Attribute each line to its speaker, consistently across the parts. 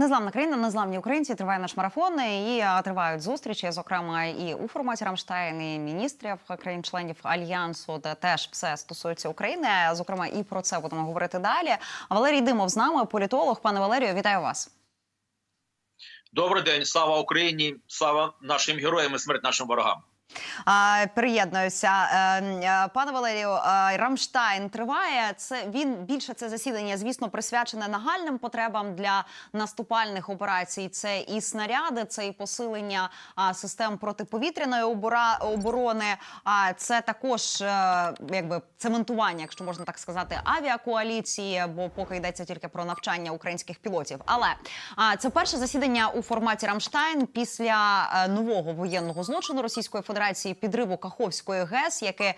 Speaker 1: Незламна країна, незламні українці. Триває наш марафон і е, тривають зустрічі, зокрема і у форматі Рамштайн, і міністрів країн-членів альянсу, де теж все стосується України. Зокрема, і про це будемо говорити далі. Валерій Димов з нами, політолог. Пане Валерію, вітаю вас.
Speaker 2: Добрий день, слава Україні, слава нашим героям і смерть нашим ворогам.
Speaker 1: Приєднуюся, Е, е, пане Валерію. е, Рамштайн триває. Це він більше це засідання, звісно, присвячене нагальним потребам для наступальних операцій. Це і снаряди, це і посилення систем протиповітряної оборони. А це також якби цементування, якщо можна так сказати, авіакоаліції, бо поки йдеться тільки про навчання українських пілотів. Але це перше засідання у форматі Рамштайн після нового воєнного злочину Російської Федерації підриву Каховської ГЕС, яке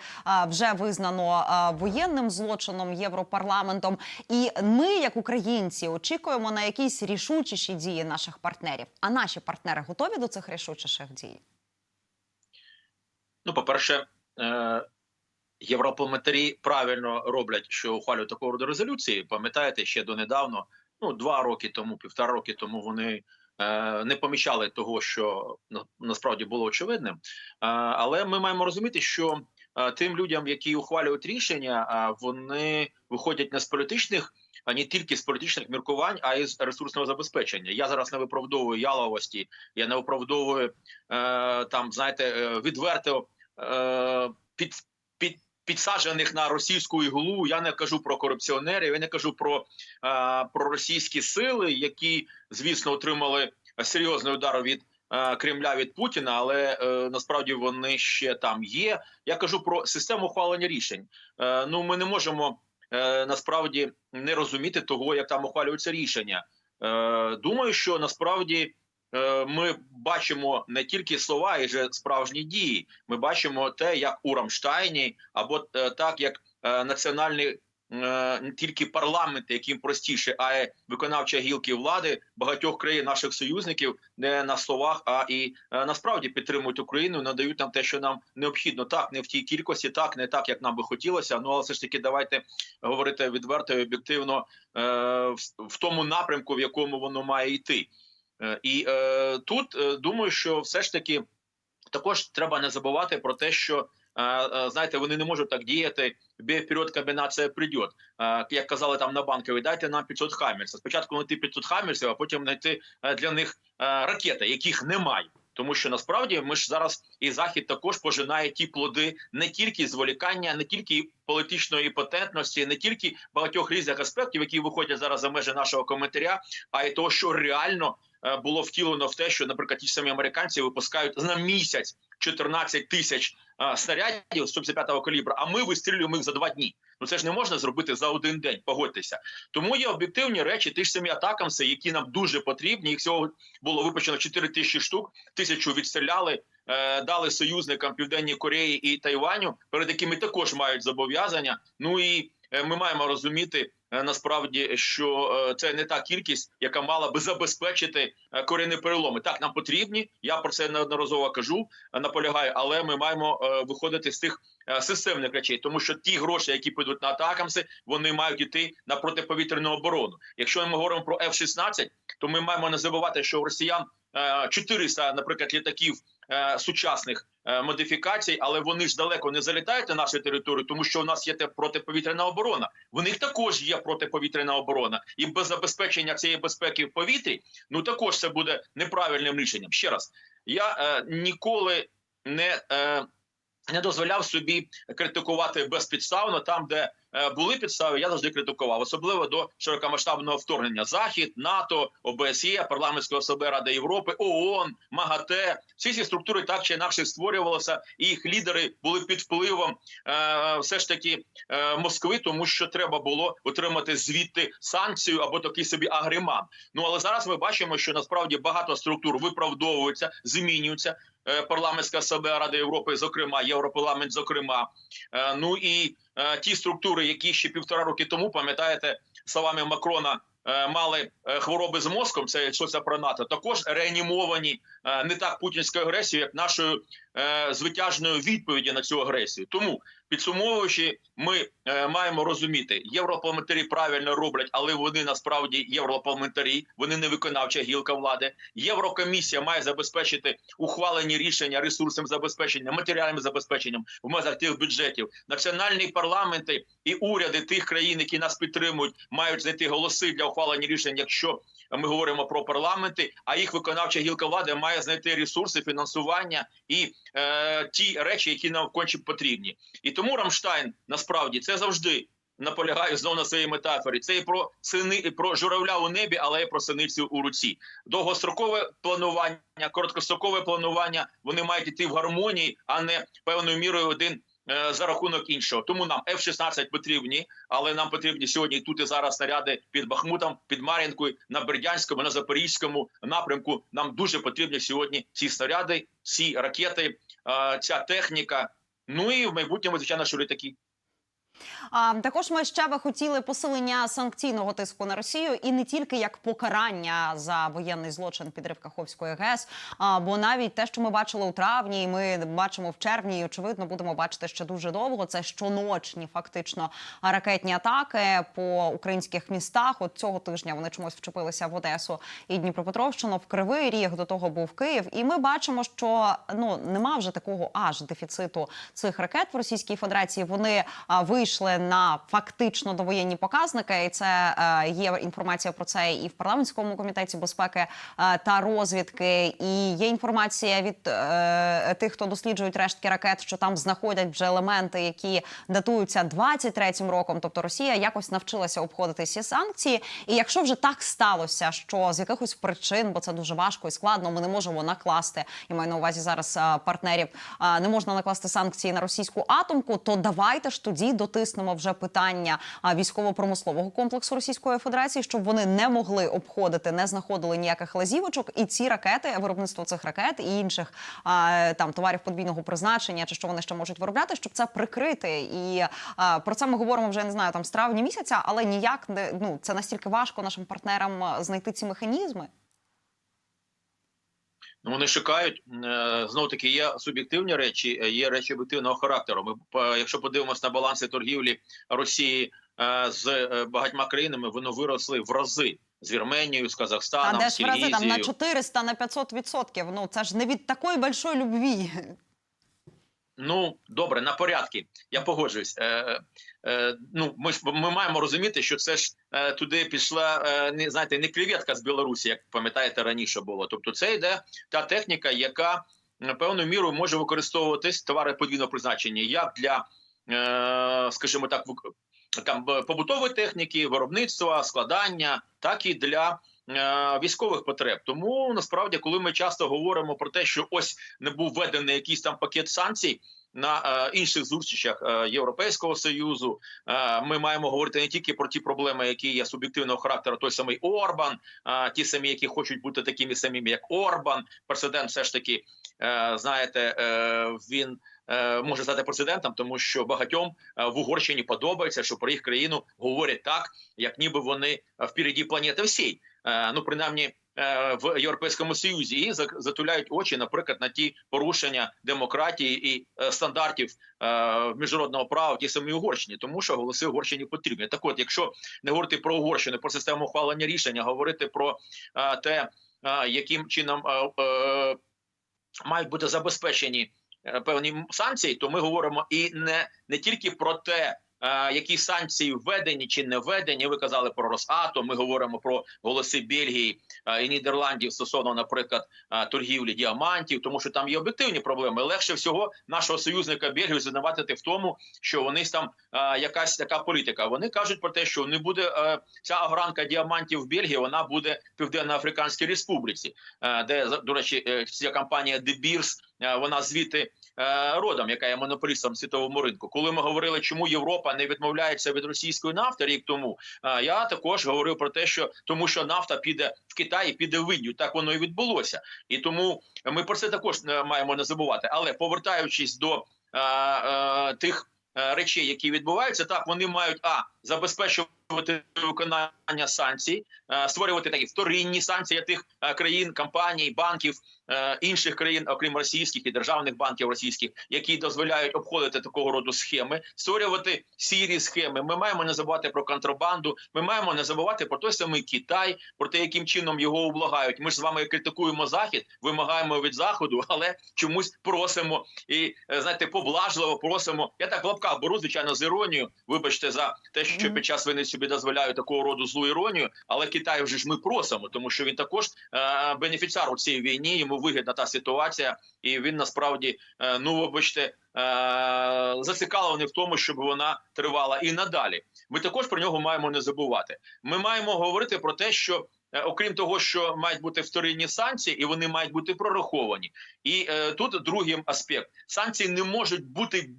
Speaker 1: вже визнано воєнним злочином Європарламентом. І ми, як українці, очікуємо на якісь рішучіші дії наших партнерів. А наші партнери готові до цих рішучіших дій?
Speaker 2: Ну, по-перше, е- європарламентарі правильно роблять, що ухвалюють такого роду резолюції. Пам'ятаєте, ще донедавно, ну два роки тому, півтора роки тому вони. Е, Не помічали того, що на- насправді було очевидним, Е, але ми маємо розуміти, що е, тим людям, які ухвалюють рішення, вони виходять не з політичних, а не тільки з політичних міркувань, а й з ресурсного забезпечення. Я зараз не виправдовую яловості, я не виправдовую там, знаєте, відверто під підсаджених на російську іглу. Я не кажу про корупціонерів, я не кажу про, е, про російські сили, які, звісно, отримали серйозний удар від. е, Кремля від Путіна, але е, насправді вони ще там є. Я кажу про систему ухвалення рішень. Е, ну ми не можемо е, насправді не розуміти того, як там ухвалюються рішення. Е, думаю, що насправді ми бачимо не тільки слова, і же справжні дії. Ми бачимо те, як у Рамштайні, або е, так, як е, національний. е, Не тільки парламенти, яким простіше, а й виконавча гілки влади багатьох країн наших союзників не на словах, а і е, насправді підтримують Україну, надають нам те, що нам необхідно. Так, не в тій кількості, так не так, як нам би хотілося. Ну але все ж таки, давайте говорити відверто і об'єктивно е, в тому напрямку, в якому воно має йти. Е, І е, тут е, думаю, що все ж таки також треба не забувати про те, що е, е, знаєте, вони не можуть так діяти. Бій вперед, комбінація прийде. Е, як казали там на банковій, дайте нам 500 хаммерсів. Спочатку знайти 500 хаммерсів, а потім знайти е, для них ракети, яких немає. Тому що насправді ми ж зараз і захід також пожинає ті плоди не тільки зволікання, не тільки політичної імпотентності, не тільки багатьох різних аспектів, які виходять зараз за межі нашого коментаря, а й того, що реально було втілено в те, що, наприклад, ті самі американці випускають на місяць 14 тисяч е, снарядів 155-го калібра, а ми вистрілюємо їх за два дні. Ну це ж не можна зробити за один день. Погодьтеся. Тому є об'єктивні речі, ж самі атакамси, які нам дуже потрібні. Їх всього було випущено 4 тисячі штук, тисячу відстріляли. е, Дали союзникам Південній Кореї і Тайваню, перед якими також мають зобов'язання. Ну і е, ми маємо розуміти е, насправді, що е, це не та кількість, яка мала би забезпечити е, корінні переломи. Так нам потрібні. Я про це неодноразово кажу, е, наполягаю, але ми маємо е, виходити з тих е, системних речей, тому що ті гроші, які підуть на атакамси, вони мають йти на протиповітряну оборону. Якщо ми говоримо про F-16, то ми маємо не забувати, що у росіян е, 400, наприклад, літаків е, сучасних е, модифікацій, але вони ж далеко не залітають на нашу територію, тому що у нас є те протиповітряна оборона. В них також є протиповітряна оборона, і без забезпечення цієї безпеки в повітрі, ну також це буде неправильним рішенням. Ще раз, я е, ніколи не. Е, не дозволяв собі критикувати безпідставно там, де е, були підстави, я завжди критикував, особливо до широкомасштабного вторгнення. Захід, НАТО, ОБСЄ, парламентська ОСБ Ради Європи, ООН, МАГАТЕ. Всі ці структури так чи інакше створювалися, і їх лідери були під впливом е, все ж таки е, Москви, тому що треба було отримати звідти санкцію або такий собі агриман. Ну але зараз ми бачимо, що насправді багато структур виправдовуються, змінюються. Е, Парламентська асамблея Ради Європи, зокрема, Європарламент, зокрема, Е, ну і е, ті структури, які ще півтора роки тому, пам'ятаєте, словами Макрона. Мали хвороби з мозком, це йшлося про НАТО, також реанімовані не так путінською агресією, як нашою е, звитяжної відповіді на цю агресію. Тому підсумовуючи, ми е, маємо розуміти, європарламентарі правильно роблять, але вони насправді європарламентарі, вони не виконавча гілка влади. Єврокомісія має забезпечити ухвалені рішення ресурсним забезпеченням, матеріальним забезпеченням в межах тих бюджетів. Національні парламенти і уряди тих країн, які нас підтримують, мають знайти голоси для ухвалення рішень, якщо ми говоримо про парламенти, а їх виконавча гілка влади має знайти ресурси, фінансування і е, ті речі, які нам конче потрібні. І тому Рамштайн насправді це завжди наполягаю знову на своїй метафорі. Це і про сини, і про журавля у небі, але і про синицю у руці. Довгострокове планування, короткострокове планування вони мають йти в гармонії, а не певною мірою один. е, За рахунок іншого, тому нам F-16 потрібні, але нам потрібні сьогодні тут і зараз снаряди під Бахмутом, під Мар'їнкою, на Бердянському, на Запорізькому напрямку. Нам дуже потрібні сьогодні ці снаряди, ці ракети, ця техніка. Ну і в майбутньому, звичайно, що літаки.
Speaker 1: А також ми ще би хотіли посилення санкційного тиску на Росію і не тільки як покарання за воєнний злочин підрив Каховської ГЕС, а бо навіть те, що ми бачили у травні, і ми бачимо в червні, і очевидно будемо бачити ще дуже довго. Це щоночні фактично ракетні атаки по українських містах. От цього тижня вони чомусь вчепилися в Одесу і Дніпропетровщину, в Кривий Ріг. До того був Київ. І ми бачимо, що ну нема вже такого аж дефіциту цих ракет в Російській Федерації. Вони а, вийшли на фактично довоєнні показники, і це е, є інформація про це і в парламентському комітеті безпеки е, та розвідки. І є інформація від е, тих, хто досліджують рештки ракет, що там знаходять вже елементи, які датуються 23-м роком. Тобто Росія якось навчилася обходити ці санкції. І якщо вже так сталося, що з якихось причин, бо це дуже важко і складно, ми не можемо накласти. Я маю на увазі зараз партнерів. Не можна накласти санкції на російську атомку, то давайте ж тоді дотиснемо вже питання військово-промислового комплексу Російської Федерації, щоб вони не могли обходити, не знаходили ніяких лазівочок, і ці ракети, виробництво цих ракет і інших там товарів подвійного призначення, чи що вони ще можуть виробляти, щоб це прикрити. І про це ми говоримо вже не знаю там з травня місяця, але ніяк не ну це настільки важко нашим партнерам знайти ці механізми.
Speaker 2: Ну, вони шукають знову таки. Є суб'єктивні речі, е, є речі об'єктивного характеру. Ми якщо подивимося на баланси торгівлі Росії е, з е, багатьма країнами, вони виросли в рази з Вірменією, з
Speaker 1: А
Speaker 2: Казахстаном,
Speaker 1: де ж в рази там на
Speaker 2: Киргізією.
Speaker 1: 400, на 500 відсотків. Ну це ж не від такої большої любві.
Speaker 2: Ну добре, на порядки. Я погоджуюсь. Е, е, ну ми ж ми маємо розуміти, що це ж е, туди пішла е, не знаєте, не креветка з Білорусі, як пам'ятаєте раніше було. Тобто, це йде та техніка, яка е, певною мірою може використовуватись товари подвійного призначення, як для, е, скажімо так, там побутової техніки, виробництва, складання, так і для. Е, Військових потреб, тому насправді, коли ми часто говоримо про те, що ось не був введений якийсь там пакет санкцій на е, інших зустрічах е, Європейського союзу, ми маємо говорити не тільки про ті проблеми, які є суб'єктивного характеру, той самий Орбан, ті самі, які хочуть бути такими самими, як Орбан. Президент, все ж таки, знаєте, він. Може стати президентом, тому що багатьом в Угорщині подобається, що про їх країну говорять так, як ніби вони впереді планети всій. Е, Ну, принаймні, е, в Європейському Союзі і затуляють очі, наприклад, на ті порушення демократії і е, стандартів міжнародного права в тій самій Угорщині, тому що голоси Угорщині потрібні. Так, от, якщо не говорити про Угорщину, про систему ухвалення рішення, говорити про те, яким чином мають бути забезпечені певні санкції, то ми говоримо і не, не тільки про те. Е, Які санкції введені чи не введені? Ви казали про Росатом. Ми говоримо про голоси Бельгії е, і Нідерландів стосовно, наприклад, е, торгівлі діамантів, тому що там є об'єктивні проблеми. Легше всього нашого союзника Бельгію звинуватити в тому, що вони там якась така політика. Вони кажуть про те, що не буде ця огранка діамантів в Бельгії. Вона буде в Південно-Африканській Республіці, де до речі, ця компанія е, вона звідти е, родом, яка є монополістом світовому ринку. Коли ми говорили, чому Європа не відмовляється від російської нафти рік тому, е, я також говорив про те, що тому, що нафта піде в Китай, піде в Індію. Так воно і відбулося, і тому ми про це також е, маємо не забувати. Але повертаючись до е, е, тих е, речей, які відбуваються, так вони мають а забезпечувати виконання санкцій, е, створювати такі вторинні санкції тих е, країн, компаній, банків е, інших країн, окрім російських і державних банків російських, які дозволяють обходити такого роду схеми, створювати сірі схеми. Ми маємо не забувати про контрабанду. Ми маємо не забувати про той самий Китай, про те, яким чином його облагають. Ми ж з вами критикуємо захід, вимагаємо від заходу, але чомусь просимо і знаєте, поблажливо просимо. Я так в лапках беру, звичайно, з іронією. Вибачте за те, що
Speaker 1: Мгм.
Speaker 2: під час війни собі дозволяю такого роду злу іронію, але Китай вже ж ми просимо, тому що він також е, бенефіціар у цій війні. Йому вигідна та ситуація, і він насправді е, ну вибачте. е, Зацікавлений в тому, щоб вона тривала і надалі. Ми також про нього маємо не забувати. Ми маємо говорити про те, що е, окрім того, що мають бути вторинні санкції, і вони мають бути прораховані. І е, тут другий аспект: санкції не можуть бути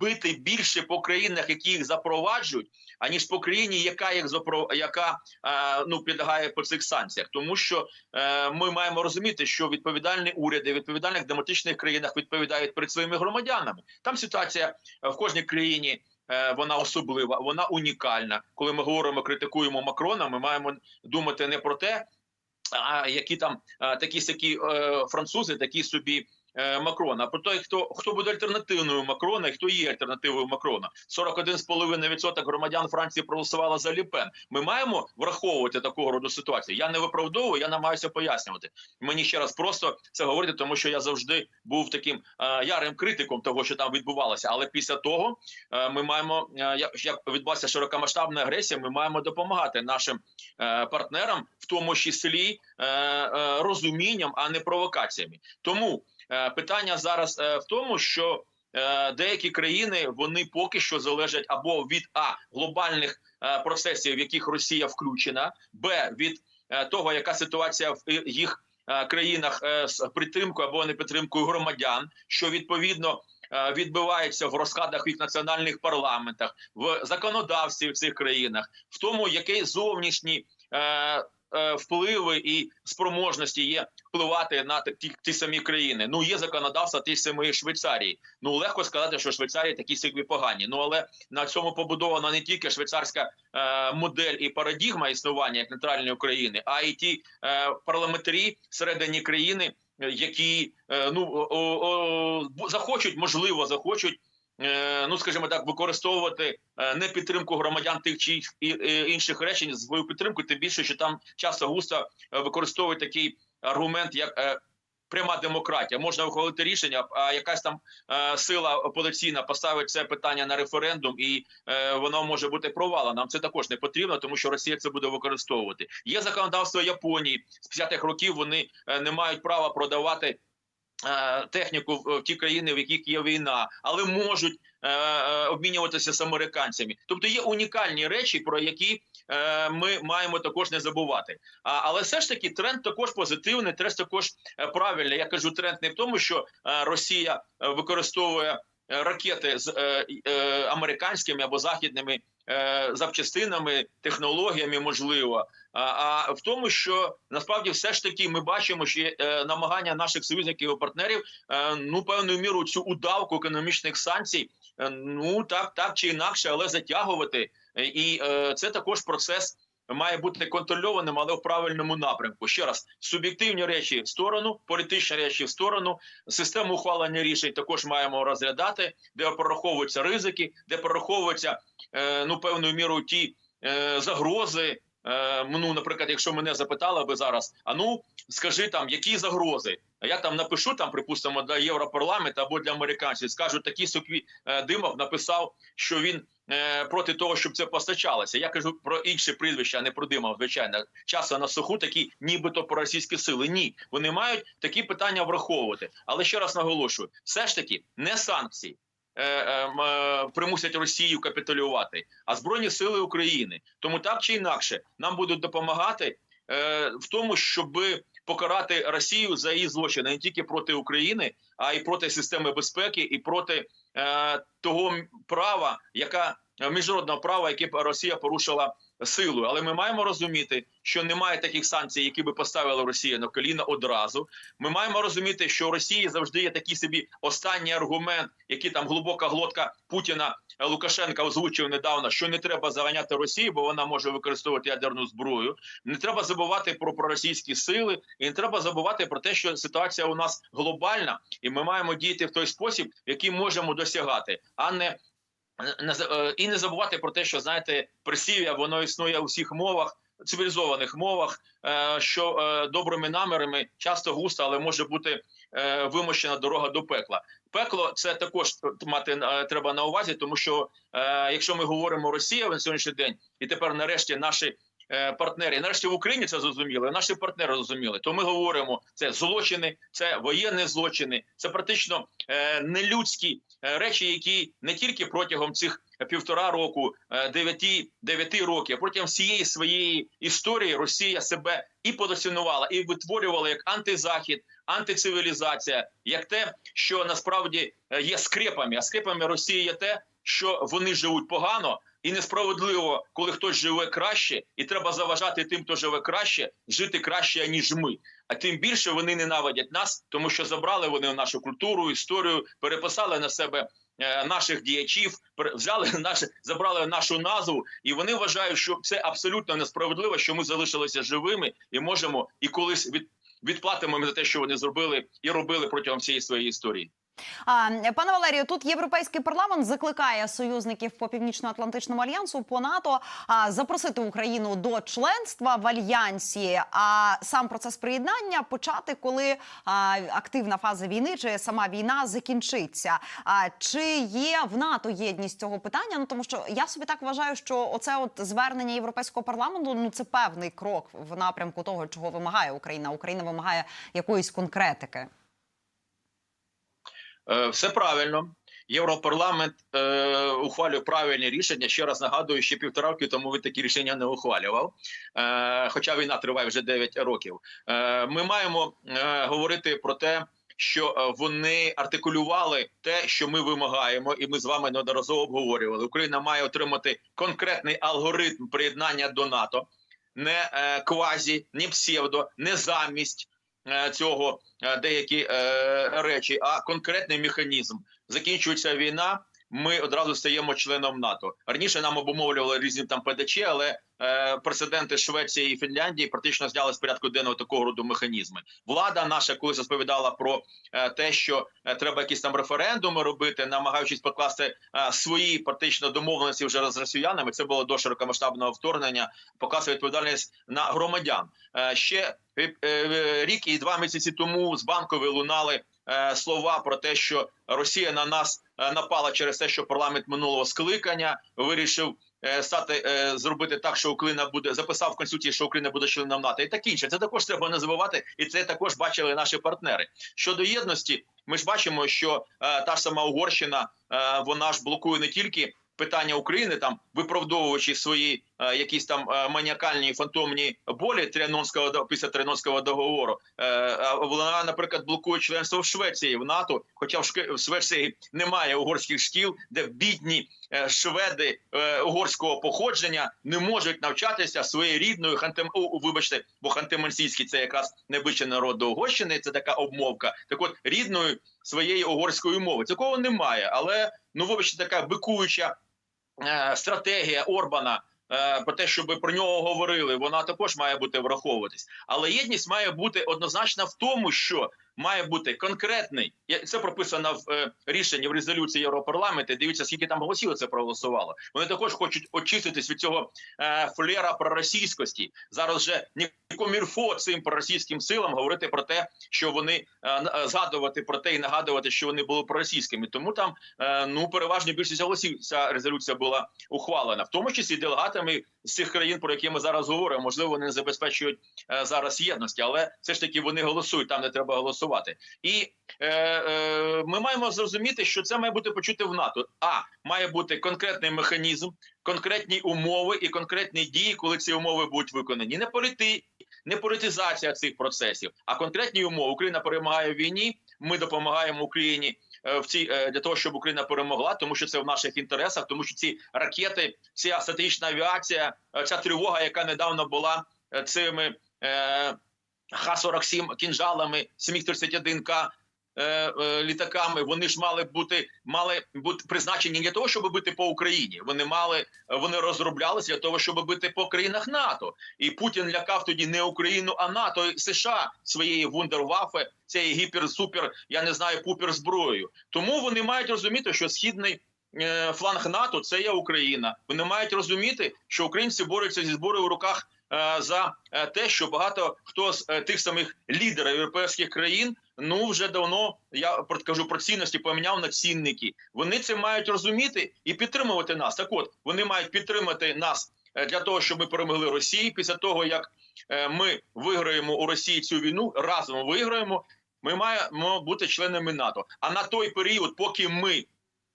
Speaker 2: бити більше по країнах, які їх запроваджують, аніж по країні, яка їх запро... яка е, ну підлягає по цих санкціях, тому що е, ми маємо розуміти, що відповідальні уряди відповідальних демократичних країнах відповідають перед своїми громадянами. Там ситуація е, в кожній країні. е, Вона особлива, вона унікальна. Коли ми говоримо, критикуємо Макрона, ми маємо думати не про те, які там е, такі сякі французи, такі собі Макрона. Про те, хто хто буде альтернативною Макрона і хто є альтернативою Макрона. 41,5% громадян Франції проголосувало за Ліпен. Ми маємо враховувати такого роду ситуацію. Я не виправдовую, я намагаюся пояснювати. Мені ще раз просто це говорити, тому що я завжди був таким е, ярим критиком того, що там відбувалося. Але після того е, ми маємо е, як, відбулася широкомасштабна агресія. Ми маємо допомагати нашим е, партнерам, в тому числі е, е, розумінням, а не провокаціями. Тому е, питання зараз е, в тому, що е, деякі країни вони поки що залежать або від а глобальних е, процесів, в яких Росія включена, б від е, того, яка ситуація в е, їх е, країнах е, з підтримкою або непідтримкою громадян, що відповідно. е, Відбувається в розкладах їх національних парламентах, в законодавстві в цих країнах, в тому, які зовнішні е, е, впливи і спроможності є впливати на ті, ті самі країни. Ну є законодавство ті самої Швейцарії. Ну легко сказати, що Швейцарії такі собі погані. Ну але на цьому побудована не тільки швейцарська е, модель і парадігма існування як нейтральної України, а й ті е, парламентарі всередині країни, е, які е, ну о, о, о, захочуть, можливо, захочуть. е, Ну, скажімо так, використовувати е, не підтримку громадян тих чи інших- речень свою підтримку, тим більше, що там часто густо використовують такий аргумент, як е, пряма демократія. Можна ухвалити рішення, а якась там е, сила опозиційна поставить це питання на референдум, і е, воно може бути провала. Нам це також не потрібно, тому що Росія це буде використовувати. Є законодавство Японії з 50-х років. Вони е, не мають права продавати. Е, Техніку в ті країни, в яких є війна, але можуть е, е, обмінюватися з американцями. Тобто є унікальні речі, про які ми маємо також не забувати. Але все ж таки тренд також позитивний, тренд також правильний. Я кажу, тренд не в тому, що Росія використовує ракети з американськими або західними запчастинами, технологіями, можливо, а, в тому, що насправді все ж таки ми бачимо, що е, намагання наших союзників і партнерів е, ну певною мірою цю удавку економічних санкцій, е, ну так, так чи інакше, але затягувати. Е, І е, це також процес має бути контрольованим, але в правильному напрямку. Ще раз суб'єктивні речі в сторону, політичні речі в сторону. Систему ухвалення рішень також маємо розглядати, де прораховуються ризики, де прораховуються е, ну певною мірою ті е, загрози. Е, ну, наприклад, якщо мене запитали би зараз, а ну скажи там, які загрози? А я там напишу там, припустимо, для Європарламенту або для американців. Скажуть, такий Сокві е, Димов написав, що він е, проти того, щоб це постачалося. Я кажу про інші прізвища, а не про Димов, звичайно. Часу на суху такі, нібито проросійські сили. Ні, вони мають такі питання враховувати. Але ще раз наголошую: все ж таки не санкції. Е, е, е, Примусять Росію капітулювати, а збройні сили України. Тому так чи інакше нам будуть допомагати в тому, щоб покарати Росію за її злочини не тільки проти України, а й проти системи безпеки, і проти того права, яка міжнародного права, яке Росія порушила силою. Але ми маємо розуміти, що немає таких санкцій, які би поставили Росію на коліна одразу. Ми маємо розуміти, що у Росії завжди є такий собі останній аргумент, який там глибока глотка Путіна е, Лукашенка озвучив недавно, що не треба заганяти Росію, бо вона може використовувати ядерну зброю. Не треба забувати про проросійські сили, і не треба забувати про те, що ситуація у нас глобальна, і ми маємо діяти в той спосіб, який можемо досягати, а не і не забувати про те, що знаєте, присів'я воно існує у всіх мовах, цивілізованих мовах, е, що е, добрими намірами часто густо, але може бути е, вимощена дорога до пекла. Пекло це також мати е, треба на увазі, тому що е, якщо ми говоримо Росія на сьогоднішній день, і тепер нарешті наші. е, Партнери, нарешті в Україні це зрозуміли, наші партнери зрозуміли. То ми говоримо: це злочини, це воєнні злочини, це практично е, нелюдські е, речі, які не тільки протягом цих півтора року, е, дев'яти дев'яти років, протягом всієї своєї історії Росія себе і позиціонувала, і витворювала як антизахід, антицивілізація, як те, що насправді е, є скрепами. А скрепами Росії є те, що вони живуть погано. І несправедливо, коли хтось живе краще, і треба заважати тим, хто живе краще, жити краще ніж ми. А тим більше вони ненавидять нас, тому що забрали вони нашу культуру, історію, переписали на себе е, наших діячів, взяли наше, забрали нашу назву, і вони вважають, що це абсолютно несправедливо, що ми залишилися живими і можемо і колись від, відплатимо за те, що вони зробили і робили протягом всієї своєї історії.
Speaker 1: Пане Валерію, тут європейський парламент закликає союзників по північно-атлантичному альянсу по НАТО запросити Україну до членства в альянсі. А сам процес приєднання почати, коли активна фаза війни чи сама війна закінчиться. А чи є в НАТО єдність цього питання? Ну тому що я собі так вважаю, що оце от звернення європейського парламенту ну це певний крок в напрямку того, чого вимагає Україна. Україна вимагає якоїсь конкретики.
Speaker 2: Е, Все правильно. Європарламент е, ухвалює правильні рішення. Ще раз нагадую, ще півтора роки тому він такі рішення не ухвалював. Е, хоча війна триває вже 9 років. Е, ми маємо е, говорити про те, що е, вони артикулювали те, що ми вимагаємо, і ми з вами неодноразово обговорювали. Україна має отримати конкретний алгоритм приєднання до НАТО, не е, квазі, не псевдо, не замість цього е, деякі е, речі, а конкретний механізм. Закінчується війна. Ми одразу стаємо членом НАТО. Раніше нам обумовлювали різні там ПДЧ, але е, президенти Швеції і Фінляндії практично зняли з порядку денного такого роду механізми. Влада наша колись розповідала про е, те, що е, треба якісь там референдуми робити, намагаючись покласти е, свої практично домовленості вже з росіянами. Це було до широкомасштабного вторгнення. Показує відповідальність на громадян. Е, ще е, е, рік і два місяці тому з банкової лунали е, слова про те, що Росія на нас напала через те, що парламент минулого скликання вирішив е, стати е, зробити так, що Україна буде записав в конституції, що Україна буде членом НАТО, і так інше. Це також треба не забувати, і це також бачили наші партнери. Щодо єдності, ми ж бачимо, що е, та ж сама Угорщина е, вона ж блокує не тільки. Питання України там виправдовуючи свої е, якісь там е, маніакальні фантомні болі Тріанонського до- після Тріанонського договору. Е, вона, наприклад, блокує членство в Швеції в НАТО, хоча в, Швеції немає угорських шкіл, де бідні е, шведи е, угорського походження не можуть навчатися своєю рідною хантем... вибачте, бо хантемансійський це якраз найближчий народ до Угорщини. Це така обмовка. Так от рідною своєї угорської мови. Такого немає, але ну вибачте, така бикуюча е, стратегія Орбана. Е, Про те, щоб про нього говорили, вона також має бути враховуватись. Але єдність має бути однозначна в тому, що має бути конкретний. Це прописано в е, рішенні в резолюції Європарламенту. Дивіться, скільки там голосів це проголосувало. Вони також хочуть очиститись від цього е, флера проросійськості. Зараз вже ні комірфо цим проросійським силам говорити про те, що вони е, згадувати про те і нагадувати, що вони були проросійськими. Тому там ну переважно більшість голосів ця резолюція була ухвалена, в тому числі делегатами з цих країн, про які ми зараз говоримо. Можливо, вони не забезпечують зараз єдності, але все ж таки вони голосують там, де треба голосувати. І е, е, ми маємо зрозуміти, що це має бути почути в НАТО. А має бути конкретний механізм, конкретні умови і конкретні дії, коли ці умови будуть виконані. Не політи, не політизація цих процесів, а конкретні умови. Україна перемагає в війні. Ми допомагаємо Україні е, в цій е, для того, щоб Україна перемогла, тому що це в наших інтересах, тому що ці ракети, ця стратегічна авіація, е, ця тривога, яка недавно була цими Х-47 кінжалами, 731К е, е, літаками, вони ж мали бути мали бути призначені для того, щоб бити по Україні. Вони мали вони розроблялися для того, щоб бити по країнах НАТО. І Путін лякав тоді не Україну, а НАТО і США своєї вундервафи, цієї гіпер-супер, я не знаю, пупер зброєю. Тому вони мають розуміти, що східний. е, Фланг НАТО це є Україна. Вони мають розуміти, що українці борються зі зброєю в руках за е, те, що багато хто з е, тих самих лідерів європейських країн ну вже давно я кажу про цінності, поміняв на цінники. Вони це мають розуміти і підтримувати нас. Так, от вони мають підтримати нас е, для того, щоб ми перемогли Росію. Після того як е, ми виграємо у Росії цю війну, разом виграємо. Ми маємо бути членами НАТО. А на той період, поки ми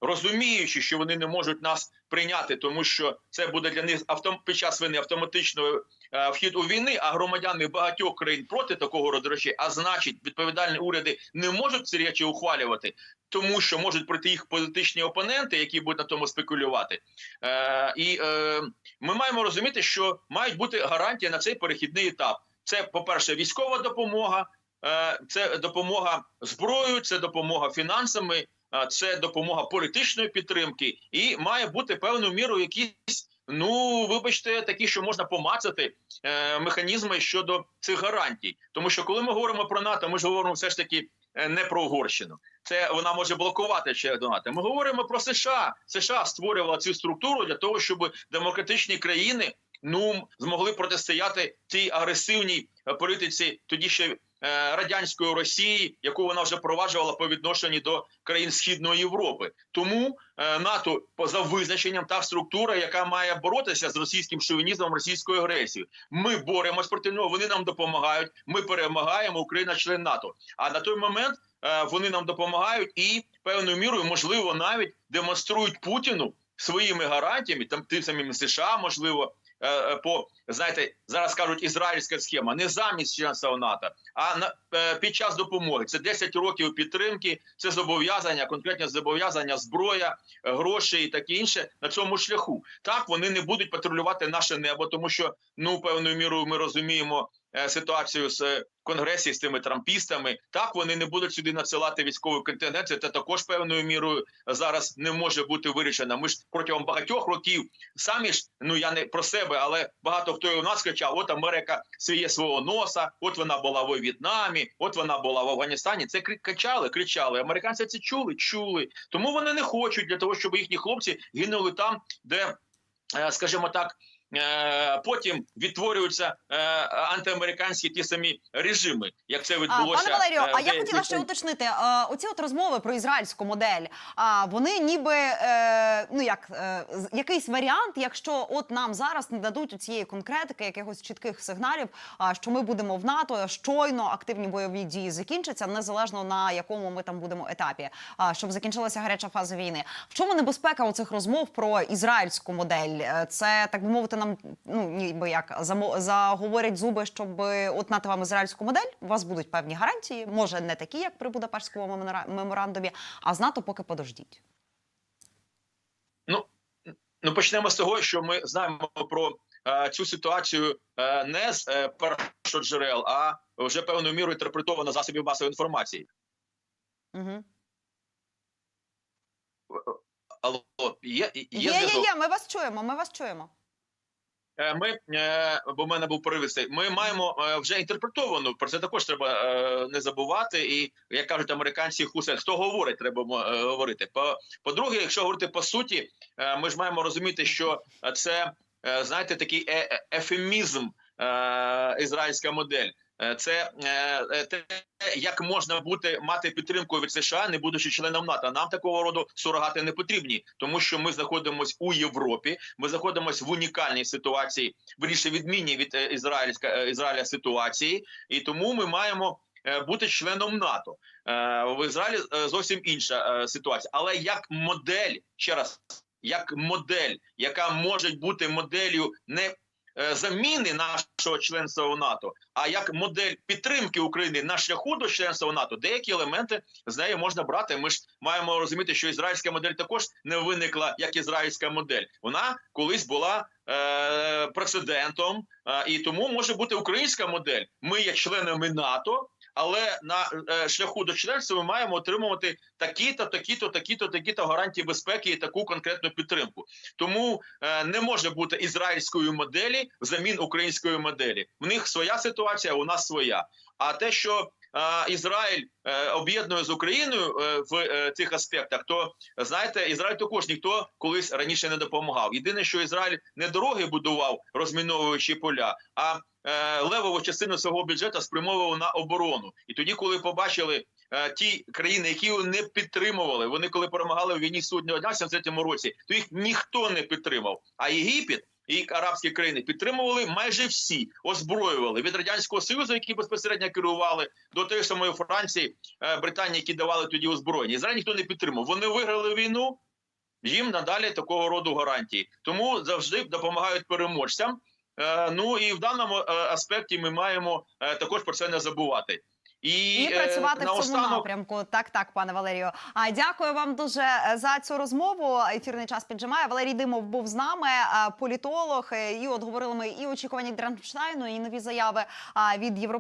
Speaker 2: розуміючи, що вони не можуть нас прийняти, тому що це буде для них автом... під час війни автоматично е, вхід у війни, а громадяни багатьох країн проти такого роду а значить, відповідальні уряди не можуть ці речі ухвалювати, тому що можуть прийти їх політичні опоненти, які будуть на тому спекулювати. Е, і е, ми маємо розуміти, що мають бути гарантії на цей перехідний етап. Це, по-перше, військова допомога, е, це допомога зброєю, це допомога фінансами, це допомога політичної підтримки, і має бути певною мірою якісь. Ну, вибачте, такі, що можна помацати е, механізми щодо цих гарантій. Тому що коли ми говоримо про НАТО, ми ж говоримо все ж таки е, не про Угорщину. Це вона може блокувати ще до НАТО. Ми говоримо про США. США створювала цю структуру для того, щоб демократичні країни ну змогли протистояти цій агресивній е, політиці тоді ще. Е, Радянської Росії, яку вона вже проваджувала по відношенню до країн Східної Європи, тому е, НАТО поза визначенням та структура, яка має боротися з російським шовінізмом, російською агресією. Ми боремось проти нього. Вони нам допомагають. Ми перемагаємо. Україна член НАТО. А на той момент е, вони нам допомагають і певною мірою, можливо, навіть демонструють Путіну своїми гарантіями, там тим самим США, можливо, по знаєте, зараз кажуть ізраїльська схема, не замість членства в НАТО, а на е, під час допомоги. Це 10 років підтримки, це зобов'язання, конкретні зобов'язання, зброя, е, гроші і таке інше на цьому шляху. Так вони не будуть патрулювати наше небо, тому що ну певною мірою ми розуміємо е, ситуацію з е, конгресі з тими трампістами. Так вони не будуть сюди надсилати військовий контингент. Це також певною мірою зараз не може бути вирішено. Ми ж протягом багатьох років самі ж ну я не про себе, але багато хто у нас кричав: от Америка свіє свого носа, от вона була в В'єтнамі, от вона була в Афганістані. Це кри- кричали, кричали. Американці це чули, чули. Тому вони не хочуть для того, щоб їхні хлопці гинули там, де, е, скажімо так. Е, Потім відтворюються е, антиамериканські ті самі режими, як це відбулося.
Speaker 1: пане Валерію,
Speaker 2: е,
Speaker 1: а я хотіла ще уточнити. Оці от розмови про ізраїльську модель. А вони ніби ну як якийсь варіант, якщо от нам зараз не дадуть у цієї конкретики, якихось чітких сигналів, що ми будемо в НАТО, щойно активні бойові дії закінчаться, незалежно на якому ми там будемо етапі, щоб закінчилася гаряча фаза війни. В чому небезпека у цих розмов про ізраїльську модель? Це так би мовити, нам ну ніби як заговорять зуби, щоб от нати вам ізраїльську модель. У вас будуть певні гарантії, може не такі, як при Будапештському меморандумі, а з НАТО поки подождіть.
Speaker 2: Ну почнемо з того, що ми знаємо про е, цю ситуацію е, не з е, першоджерел, а вже певною мірою інтерпретовано засобів масової інформації.
Speaker 1: Угу.
Speaker 2: Алло, є, є,
Speaker 1: Є, є, є, ми вас чуємо. Ми вас чуємо.
Speaker 2: Е, Ми, е, бо в мене був перерив Ми маємо е, вже інтерпретовану. Про це також треба не забувати. І як кажуть американці, хусе, хто говорить, треба говорити. По по-друге, якщо говорити по суті, ми ж маємо розуміти, що це знаєте такий ефемізм ізраїльська модель. Е, Це е, е, те, як можна бути мати підтримку від США, не будучи членом НАТО. Нам такого роду сурогати не потрібні, тому що ми знаходимося у Європі. Ми знаходимося в унікальній ситуації, виріше відмінній від ізраїльська Ізраїля ситуації, і тому ми маємо. Бути членом НАТО в Ізраїлі зовсім інша ситуація, але як модель ще раз, як модель, яка може бути моделлю не заміни нашого членства в НАТО, а як модель підтримки України на шляху до членства в НАТО, деякі елементи з неї можна брати. Ми ж маємо розуміти, що ізраїльська модель також не виникла як ізраїльська модель. Вона колись була е, прецедентом, е, і тому може бути українська модель. Ми є членами НАТО. Але на е, шляху до членства ми маємо отримувати такі-то, такі-то, такі-то, такі-то гарантії безпеки і таку конкретну підтримку. Тому е, не може бути ізраїльської моделі взамін української моделі. В них своя ситуація, у нас своя. А те, що Ізраїль е, об'єднує з Україною е, в е, цих аспектах, то знаєте, Ізраїль також ніхто колись раніше не допомагав. Єдине, що Ізраїль не дороги будував, розміновуючи поля, а левову частину свого бюджету спрямовував на оборону. І тоді, коли побачили ті країни, які не підтримували, вони коли перемагали в війні суднього дня в 73 році, то їх ніхто не підтримав. А Єгипет і арабські країни підтримували майже всі, озброювали від радянського союзу, які безпосередньо керували, до тієї самої Франції, е, Британії, які давали тоді озброєння. Ізраїль ніхто не підтримав. Вони виграли війну. Їм надалі такого роду гарантії, тому завжди допомагають переможцям. Е, ну і в даному е, аспекті ми маємо також про це не забувати. І,
Speaker 1: І
Speaker 2: е,
Speaker 1: працювати в цьому
Speaker 2: останок...
Speaker 1: напрямку. Так, так, пане Валерію. А дякую вам дуже е, за цю розмову. Ефірний час піджимає. Валерій Димов був з нами, е, політолог. І от говорили ми і очікування Дранштайну, і нові заяви від Європейського.